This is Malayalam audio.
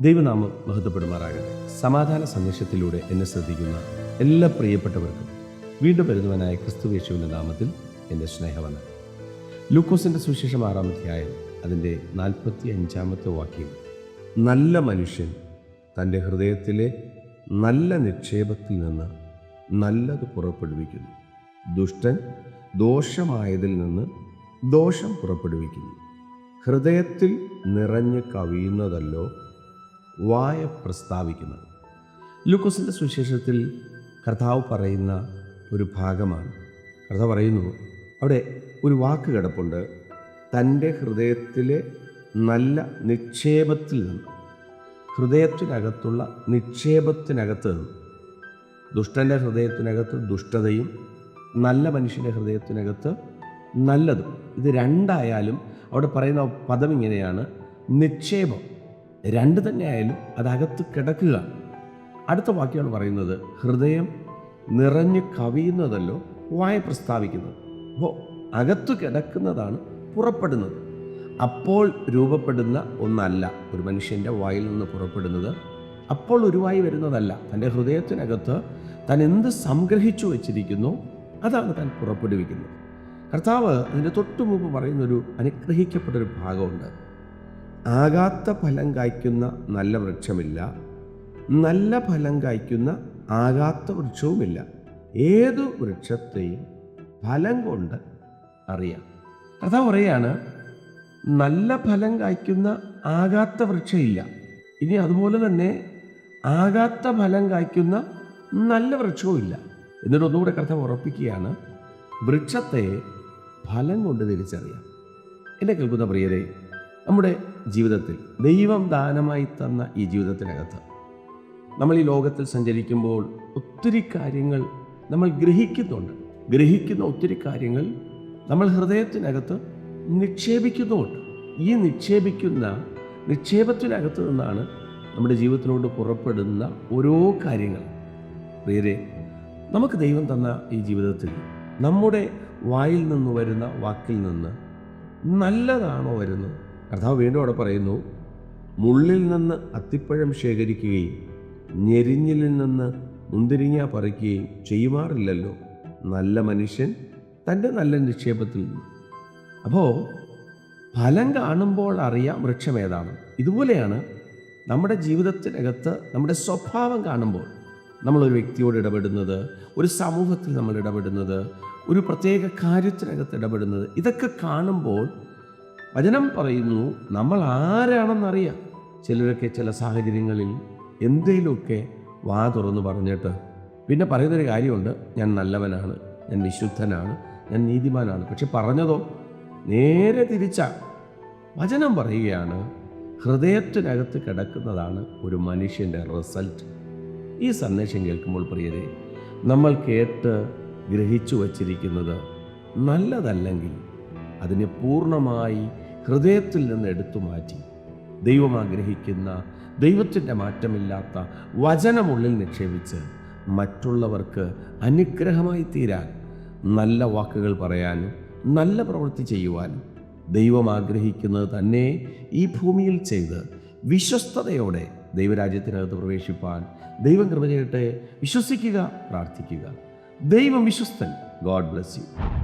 ദൈവനാമം മഹത്വപ്പെടുമാറാകട്ടെ. സമാധാന സന്ദേശത്തിലൂടെ എന്നെ ശ്രദ്ധിക്കുന്ന എല്ലാ പ്രിയപ്പെട്ടവർക്കും വീണ്ടും വരുന്നവനായ ക്രിസ്തുവേശുവിന്റെ നാമത്തിൽ എന്റെ സ്നേഹമാണ് ലൂക്കോസിന്റെ സുവിശേഷം ആറാം അധ്യായം അതിന്റെ നാൽപ്പത്തി അഞ്ചാമത്തെ വാക്യം. നല്ല മനുഷ്യൻ തന്റെ ഹൃദയത്തിലെ നല്ല നിക്ഷേപത്തിൽ നിന്ന് നല്ലത് പുറപ്പെടുവിക്കുന്നു. ദുഷ്ടൻ ദോഷമായതിൽ നിന്ന് ദോഷം പുറപ്പെടുവിക്കുന്നു. ഹൃദയത്തിൽ നിറഞ്ഞു കവിയുന്നതല്ലോ വായ പ്രസ്താവിക്കുന്നത്. ലൂക്കോസിന്റെ സുവിശേഷത്തിൽ കർത്താവ് പറയുന്ന ഒരു ഭാഗമാണ്. കർത്താവ് പറയുന്നു അവിടെ ഒരു വാക്ക് കിടപ്പുണ്ട്. തന്റെ ഹൃദയത്തിലെ നല്ല നിക്ഷേപത്തിൽ നിന്ന് ഹൃദയത്തിനകത്തുള്ള നിക്ഷേപത്തിനകത്ത് നിന്ന് ദുഷ്ടന്റെ ഹൃദയത്തിനകത്ത് ദുഷ്ടതയും നല്ല മനുഷ്യന്റെ ഹൃദയത്തിനകത്ത് നല്ലതും. ഇത് രണ്ടായാലും അവിടെ പറയുന്ന പദം ഇങ്ങനെയാണ് നിക്ഷേപം. രണ്ട് തന്നെ ആയാലും അതകത്ത് കിടക്കുക. അടുത്ത വാക്യമാണ് പറയുന്നത് ഹൃദയം നിറഞ്ഞു കവിയുന്നതല്ലോ വായ പ്രസ്താവിക്കുന്നത്. അപ്പോൾ അകത്തു കിടക്കുന്നതാണ് പുറപ്പെടുന്നത്. അപ്പോൾ രൂപപ്പെടുന്ന ഒന്നല്ല ഒരു മനുഷ്യന്റെ വായിൽ നിന്ന് പുറപ്പെടുന്നത്. അപ്പോൾ ഉരുവായി വരുന്നതല്ല. തന്റെ ഹൃദയത്തിനകത്ത് താൻ എന്ത് സംഗ്രഹിച്ചു വച്ചിരിക്കുന്നു അതാണ് താൻ പുറപ്പെടുവിക്കുന്നത്. കർത്താവ് അതിന്റെ തൊട്ടു മുമ്പ് പറയുന്നൊരു അനുഗ്രഹിക്കപ്പെട്ടൊരു ഭാഗമുണ്ട്. ആകാത്ത ഫലം കായ്ക്കുന്ന നല്ല വൃക്ഷമില്ല. നല്ല ഫലം കായ്ക്കുന്ന ആകാത്ത വൃക്ഷവുമില്ല. ഏതു വൃക്ഷത്തെയും ഫലം കൊണ്ട് അറിയാം. കർത്താവ് പറയാണ് നല്ല ഫലം കായ്ക്കുന്ന ആകാത്ത വൃക്ഷമില്ല ഇനി അതുപോലെ തന്നെ ആകാത്ത ഫലം കായ്ക്കുന്ന നല്ല വൃക്ഷവുമില്ല. എന്നിട്ട് ഒന്നുകൂടെ കർത്താവ് ഉറപ്പിക്കുകയാണ് വൃക്ഷത്തെ ഫലം കൊണ്ട് തിരിച്ചറിയാം. എന്നെ കേൾക്കുന്ന പ്രിയരെ നമ്മുടെ ജീവിതത്തിൽ ദൈവം ദാനമായി തന്ന ഈ ജീവിതത്തിനകത്ത് നമ്മൾ ഈ ലോകത്തിൽ സഞ്ചരിക്കുമ്പോൾ ഒത്തിരി കാര്യങ്ങൾ നമ്മൾ ഗ്രഹിക്കുന്നുണ്ട്. ഗ്രഹിക്കുന്ന ഒത്തിരി കാര്യങ്ങൾ നമ്മൾ ഹൃദയത്തിനകത്ത് നിക്ഷേപിക്കുന്നുമുണ്ട്. ഈ നിക്ഷേപിക്കുന്ന നിക്ഷേപത്തിനകത്ത് നിന്നാണ് നമ്മുടെ ജീവിതത്തിലോട്ട് പുറപ്പെടുന്ന ഓരോ കാര്യങ്ങൾ. പ്രിയരെ നമുക്ക് ദൈവം തന്ന ഈ ജീവിതത്തിൽ നമ്മുടെ വായിൽ നിന്ന് വരുന്ന വാക്കിൽ നിന്ന് നല്ലതാണോ വരുന്നത്? കർത്താവ് വീണ്ടും അവിടെ പറയുന്നു മുള്ളിൽ നിന്ന് അത്തിപ്പഴം ശേഖരിക്കുകയും ഞെരിഞ്ഞിലിൽ നിന്ന് മുന്തിരിങ്ങ പറിക്കുകയും ചെയ്യുമാറില്ലല്ലോ. നല്ല മനുഷ്യൻ തന്റെ നല്ല നിക്ഷേപത്തിൽ നിന്ന്. അപ്പോൾ ഫലം കാണുമ്പോൾ അറിയാം വൃക്ഷം ഏതാണ്. ഇതുപോലെയാണ് നമ്മുടെ ജീവിതത്തിനകത്ത് നമ്മുടെ സ്വഭാവം കാണുമ്പോൾ നമ്മളൊരു വ്യക്തിയോട് ഇടപെടുന്നത് ഒരു സമൂഹത്തിൽ നമ്മൾ ഇടപെടുന്നത് ഒരു പ്രത്യേക കാര്യത്തിനകത്ത് ഇടപെടുന്നത് ഇതൊക്കെ കാണുമ്പോൾ വചനം പറയുന്നു നമ്മൾ ആരാണെന്നറിയാം. ചിലരൊക്കെ ചില സാഹചര്യങ്ങളിൽ എന്തെങ്കിലുമൊക്കെ വാ തുറന്ന് പറഞ്ഞിട്ട് പിന്നെ പറയുന്നൊരു കാര്യമുണ്ട്. ഞാൻ നല്ലവനാണ് ഞാൻ വിശുദ്ധനാണ് ഞാൻ നീതിമാനാണ്. പക്ഷെ പറഞ്ഞതോ? നേരെ തിരിച്ച വചനം പറയുകയാണ്. ഹൃദയത്തിനകത്ത് കിടക്കുന്നതാണ് ഒരു മനുഷ്യന്റെ റിസൾട്ട്. ഈ സന്ദേശം കേൾക്കുമ്പോൾ പ്രിയരെ നമ്മൾ കേട്ട് ഗ്രഹിച്ചു വച്ചിരിക്കുന്നത് നല്ലതല്ലെങ്കിൽ അതിനെ പൂർണമായി ഹൃദയത്തിൽ നിന്ന് എടുത്തു മാറ്റി. ദൈവം ആഗ്രഹിക്കുന്ന ദൈവത്തിന്റെ മാറ്റമില്ലാത്ത വചനമുള്ളിൽ നിക്ഷേപിച്ച് മറ്റുള്ളവർക്ക് അനുഗ്രഹമായി തീരാൻ നല്ല വാക്കുകൾ പറയാനും നല്ല പ്രവൃത്തി ചെയ്യുവാനും ദൈവം ആഗ്രഹിക്കുന്നത് തന്നെ ഈ ഭൂമിയിൽ ചെയ്ത് വിശ്വസ്തതയോടെ ദൈവരാജ്യത്തിനകത്ത് പ്രവേശിപ്പാൻ ദൈവം കൃപ ചെയ്യട്ടെ. വിശ്വസിക്കുക പ്രാർത്ഥിക്കുക. ദൈവം വിശ്വസ്തൻ. God bless you.